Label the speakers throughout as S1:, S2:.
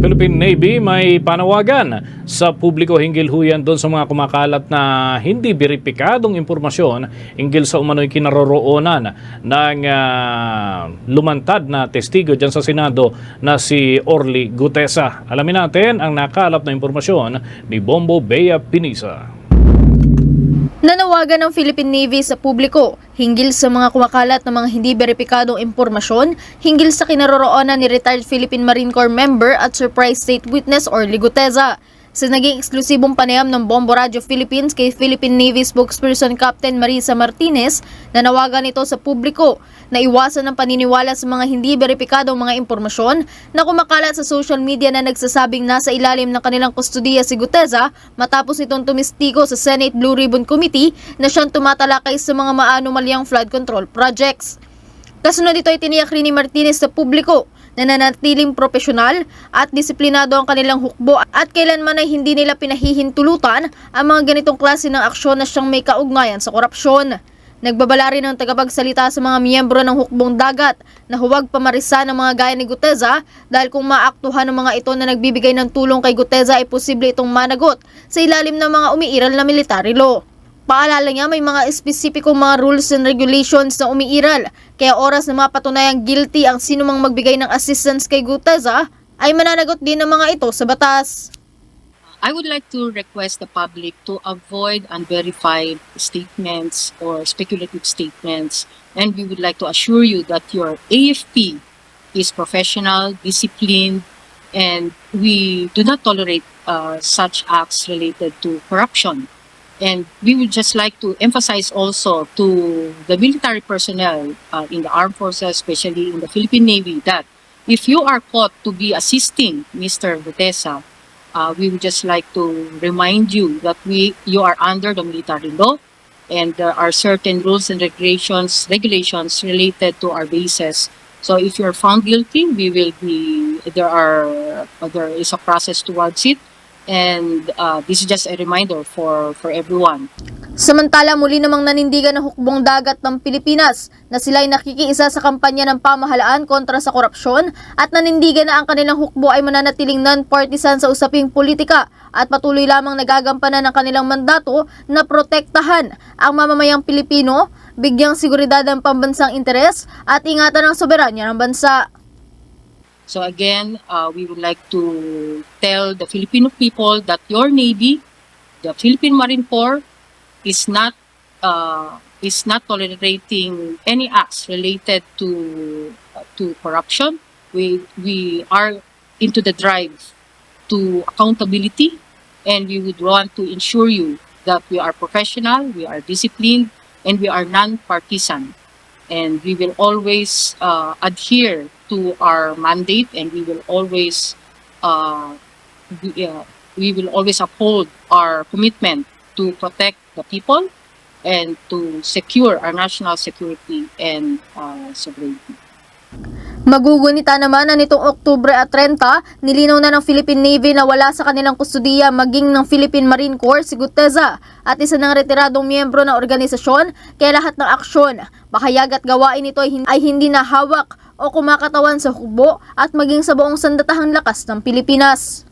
S1: Philippine Navy may panawagan sa publiko hinggil huyan doon sa mga kumakalat na hindi beripikadong impormasyon hinggil sa umano'y kinaroroonan ng ah, lumantad na testigo dyan sa Senado na si Orly Gutesa. Alamin natin ang nakalap na impormasyon ni Bombo Bea Pinisa.
S2: Nanawagan ng Philippine Navy sa publiko hinggil sa mga kumakalat na mga hindi beripikadong impormasyon hinggil sa kinaroroonan ni retired Philippine Marine Corps member at surprise state witness Orly Guteza. Sa naging eksklusibong panayam ng Bombo Radio Philippines kay Philippine Navy spokesperson Captain Marisa Martinez, nanawagan ito sa publiko na iwasan ang paniniwala sa mga hindi beripikadong mga impormasyon na kumakalat sa social media na nagsasabing nasa ilalim ng kanilang kustudiya si Guteza matapos itong tumistigo sa Senate Blue Ribbon Committee na siyang tumatalakay sa mga maanomalyang flood control projects. Kasunod ito ay tiniyak rin ni Martinez sa publiko na nanatiling profesional at disiplinado ang kanilang hukbo at kailanman ay hindi nila pinahihintulutan ang mga ganitong klase ng aksyon na siyang may kaugnayan sa korupsyon. Nagbabala rin ang tagapagsalita sa mga miyembro ng hukbong dagat na huwag pamarisa ng mga gaya ni Guteza dahil kung maaktuhan ng mga ito na nagbibigay ng tulong kay Guteza ay posible itong managot sa ilalim ng mga umiiral na military law. Paalala niya may mga espesipikong mga rules and regulations na umiiral, kaya oras na mapatunayang guilty ang sinumang magbigay ng assistance kay Guteza, ay mananagot din ng mga ito sa batas.
S3: I would like to request the public to avoid unverified statements or speculative statements. And we would like to assure you that your AFP is professional, disciplined, and we do not tolerate uh, such acts related to corruption. And we would just like to emphasize also to the military personnel uh, in the armed forces, especially in the Philippine Navy, that if you are caught to be assisting Mr. Gutesa, uh, we would just like to remind you that we you are under the military law and there are certain rules and regulations regulations related to our bases so if you're found guilty we will be there are there is a process towards it and uh, this is just a reminder for for everyone
S2: Samantala muli namang nanindigan ng hukbong dagat ng Pilipinas na sila ay nakikiisa sa kampanya ng pamahalaan kontra sa korupsyon at nanindigan na ang kanilang hukbo ay mananatiling non-partisan sa usaping politika at patuloy lamang nagagampanan ng kanilang mandato na protektahan ang mamamayang Pilipino, bigyang seguridad ang pambansang interes at ingatan ang soberanya ng bansa.
S3: So again, uh, we would like to tell the Filipino people that your Navy, the Philippine Marine Corps, is not uh, is not tolerating any acts related to to corruption. We we are into the drive to accountability, and we would want to ensure you that we are professional, we are disciplined, and we are non-partisan and we will always uh, adhere to our mandate and we will always uh, we, uh, we will always uphold our commitment to protect the people and to secure our national security and uh, sovereignty.
S2: Magugunita naman na nitong Oktubre at 30, nilinaw na ng Philippine Navy na wala sa kanilang kustudiya maging ng Philippine Marine Corps si Guteza at isa ng retiradong miyembro ng organisasyon kaya lahat ng aksyon, bahayag at gawain nito ay hin- ay hindi na hawak o kumakatawan sa hukbo at maging sa buong sandatahang lakas ng Pilipinas.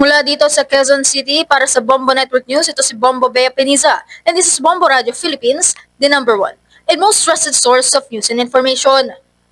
S2: Mula dito sa Quezon City para sa Bombo Network News, ito si Bombo Bea Peniza and this is Bombo Radio Philippines, the number one and most trusted source of news and information.